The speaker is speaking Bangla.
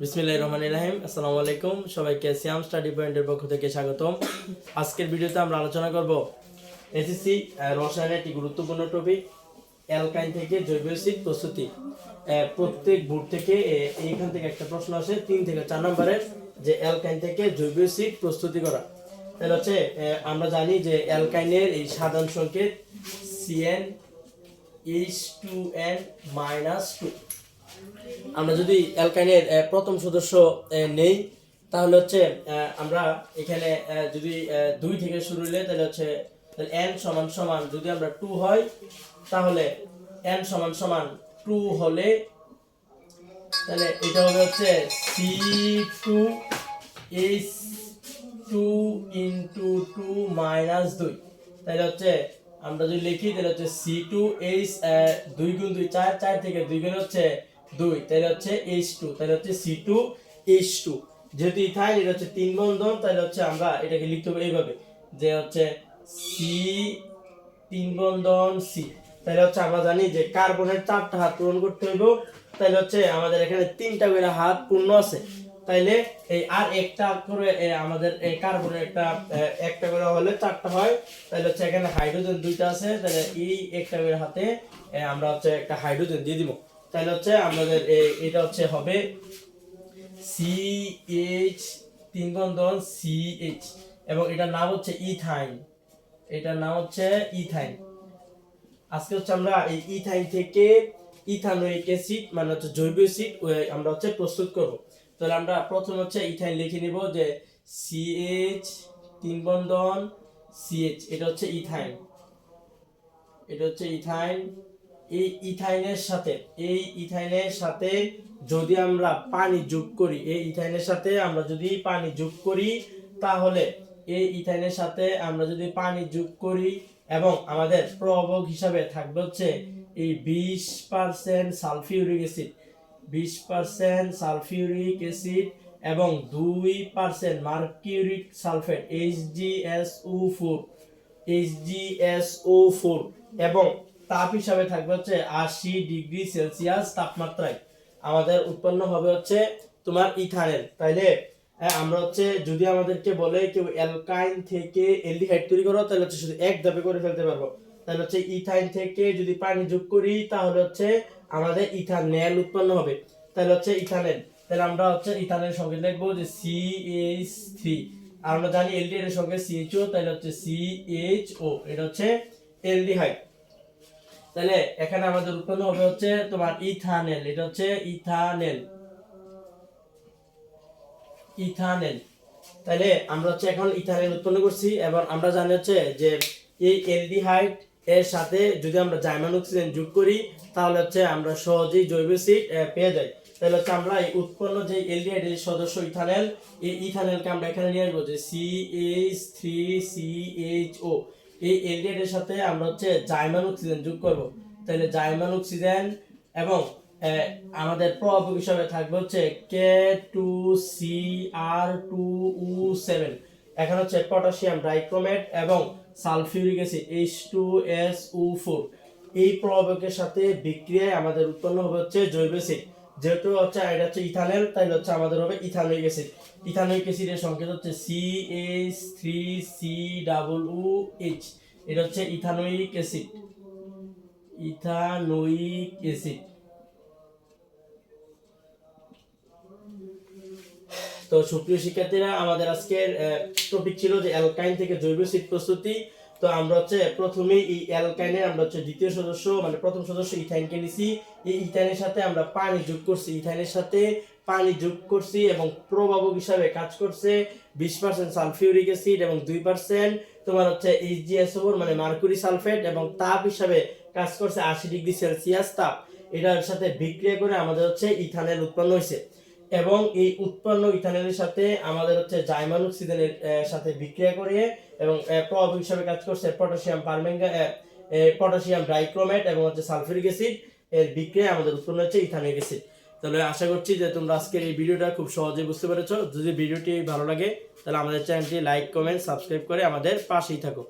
বিসমিল্লাহির রহমানির রহিম। আসসালামু আলাইকুম। সবাইকে সিয়াম স্টাডি পয়েন্টের পক্ষ থেকে স্বাগতম। আজকের ভিডিওতে আমরা আলোচনা করব এসএসসি রসায়নের একটি গুরুত্বপূর্ণ টপিক অ্যালকাইন থেকে জৈব অ্যাসিড প্রস্তুতি প্রত্যেক বোর্ড থেকে এইখান থেকে একটা প্রশ্ন আসে, তিন থেকে চার নম্বরের যে অ্যালকাইন থেকে জৈব অ্যাসিড প্রস্তুতি করা। তাহলে হচ্ছে আমরা জানি যে অ্যালকাইনের এই সাধারণ সংকেত C n H two n minus two আমরা যদি অ্যালকাইনের প্রথম সদস্য নেই, তাহলে হচ্ছে আমরা এখানে যদি দুই থেকে শুরু হলে, তাহলে হচ্ছে এন সমান সমান যদি আমরা টু হয়, তাহলে এন সমান সমান টু হলে, তাহলে এটা হবে হচ্ছে C two H two into two minus দুই। তাহলে হচ্ছে, আমরা যদি লিখি, তাহলে হচ্ছে সি টু এইচ দুই গুণ দুই, চার চার থেকে দুই গুণ হচ্ছে দুই তাহলে হচ্ছে এইচ টু তাহলে হচ্ছে সি টু এইচ টু যেহেতু ইথাইল এটা হচ্ছে তিন বন্ধন তাহলে হচ্ছে আমরা এটাকে লিখতে হবে এইভাবে, যে হচ্ছে সি তিন বন্ধন সি তাহলে হচ্ছে আমরা জানি যে কার্বনের চারটা হাত পূরণ করতে হইব তাহলে হচ্ছে আমাদের এখানে তিনটা করে হাত পূর্ণ আছে। তাইলে এই আর একটা করে আমাদের কার্বনের একটা একটা করে হলে চারটা হয় তাহলে হচ্ছে এখানে হাইড্রোজেন দুইটা আছে তাহলে এই একটা করে হাতে আমরা হচ্ছে একটা হাইড্রোজেন দিয়ে দিব। তাহলে হচ্ছে আমাদের এটা হচ্ছে হবে সি এইচ তিন বন্ধন সি এইচ এবং এটার নাম হচ্ছে ইথাইন। এটার নাম হচ্ছে ইথাইন। আজকে হচ্ছে আমরা এই ইথাইন থেকে ইথানোয়িক অ্যাসিড মানে হচ্ছে জৈব অ্যাসিড আমরা হচ্ছে প্রস্তুত করব। তাহলে আমরা প্রথম হচ্ছে ইথাইন লিখে নিব যে সিএইচ তিন বন্ধন সিএইচ এটা হচ্ছে ইথাইন। এটা হচ্ছে ইথাইন। এই ইথাইনের সাথে, এই ইথাইনের সাথে যদি আমরা পানি যোগ করি, এই ইথাইনের সাথে আমরা যদি পানি যোগ করি, তাহলে এই ইথাইনের সাথে আমরা যদি পানি যোগ করি এবং আমাদের প্রবক হিসাবে থাকবে হচ্ছে এই বিশ পার্সেন্ট সালফিউরিক অ্যাসিড। বিশ পার্সেন্ট সালফিউরিক অ্যাসিড এবং দুই percent mercuric sulphate H G S O four H G S O four এবং তাপ হিসাবে থাকবে হচ্ছে আশি ডিগ্রি সেলসিয়াস তাপমাত্রায়। আমাদের উৎপন্ন হবে হচ্ছে তোমার ইথানেল। তাইলে হ্যাঁ, আমরা হচ্ছে যদি আমাদেরকে বলে কেউ অ্যালকাইন থেকে এলডিহাইড তৈরি করো তাহলে হচ্ছে শুধু এক ধাপে করে ফেলতে পারব। তাহলে হচ্ছে ইথাইন থেকে যদি পানি যোগ করি তাহলে হচ্ছে আমাদের ইথানেল উৎপন্ন হবে। তাহলে হচ্ছে ইথানেল। তাহলে আমরা হচ্ছে ইথানের সঙ্গে লিখব যে সি এইচ থ্রি আর আমরা জানি এলডি এর সঙ্গে সিএইচও তাহলে হচ্ছে সিএইচও এটা হচ্ছে এলডিহাইড তাহলে এখানে আমাদের উৎপন্ন হবে হচ্ছে তোমার ইথানেল, এটা হচ্ছে ইথানেল। ইথানেল। তাহলে আমরা হচ্ছে এখন ইথানেল উৎপন্ন করছি, এবং আমরা জানি হচ্ছে যে এই এলডিহাইড এর সাথে যদি আমরা জাইমান অক্সিজেন যোগ করি, তাহলে হচ্ছে আমরা সহজেই জৈব অ্যাসিড পেয়ে যাই। তাহলে হচ্ছে আমরা এই উৎপন্ন যে এলডিহাইড এর সদস্য ইথানেল, এই ইথানেলকে আমরা এখানে নিয়ে আসব যে C H three C H O এই এলডিহাইড এর সাথে আমরা হচ্ছে জাইমান অক্সিজেন যোগ করব। তাহলে জাইমান অক্সিজেন এবং আমাদের প্রভাবক হিসাবে থাকবে হচ্ছে K two C R two O seven এখানে হচ্ছে পটাশিয়াম ডাইক্রোমেট এবং sulphuric acid H two S O four এই প্রভাবকের সাথে বিক্রিয়ায় আমাদের উৎপন্ন হবে হচ্ছে জৈব অ্যাসিড। যেহেতু হচ্ছে এটা হচ্ছে ইথানেল তাই হচ্ছে আমাদের হবে ইথানোইক অ্যাসিড। ইথানোইক অ্যাসিডের সংকেত হচ্ছে C H three C double O H এটা হচ্ছে ইথানোইক অ্যাসিড। Ethanoic acid. তো সুপ্রিয় শিক্ষার্থীরা, আমাদের আজকের টপিক ছিল যে অ্যালকাইন থেকে জৈব অ্যাসিড প্রস্তুতি। তো আমরা হচ্ছে প্রথমেই এই অ্যালকাইনের, আমরা হচ্ছে দ্বিতীয় সদস্য মানে প্রথম সদস্য ইথাইনকে নিছি। এই ইথাইনের সাথে আমরা পানি যোগ করছি। ইথাইনের সাথে পানি যোগ করছি এবং প্রভাবক হিসাবে কাজ করছে বিশ পার্সেন্ট সালফিউরিক অ্যাসিড এবং দুই পার্সেন্ট তোমার হচ্ছে এইচজিএসওর মানে মার্কুরি সালফেট এবং তাপ হিসাবে কাজ করছে আশি ডিগ্রি সেলসিয়াস তাপ। এটার সাথে বিক্রিয়া করে আমাদের হচ্ছে ইথানেল উৎপন্ন হয়েছে। এবং এই উৎপন্ন ইথানলের সাথে আমাদের হচ্ছে জাইমান অক্সিজেনের সাথে বিক্রিয়া করে এবং আহ, প্রভাবক হিসাবে কাজ করছে পটাশিয়াম পারমেঙ্গা পটাশিয়াম ডাইক্রোমেট এবং হচ্ছে সালফিউরিক অ্যাসিড। এর বিক্রিয়া আমাদের উৎপন্ন হচ্ছে ইথানিক অ্যাসিড। তাহলে আশা করছি যে তোমরা আজকের এই ভিডিওটা খুব সহজে বুঝতে পেরেছ। যদি ভিডিওটি ভালো লাগে তাহলে আমাদের চ্যানেলটি লাইক কমেন্ট সাবস্ক্রাইব করে আমাদের পাশেই থাকো।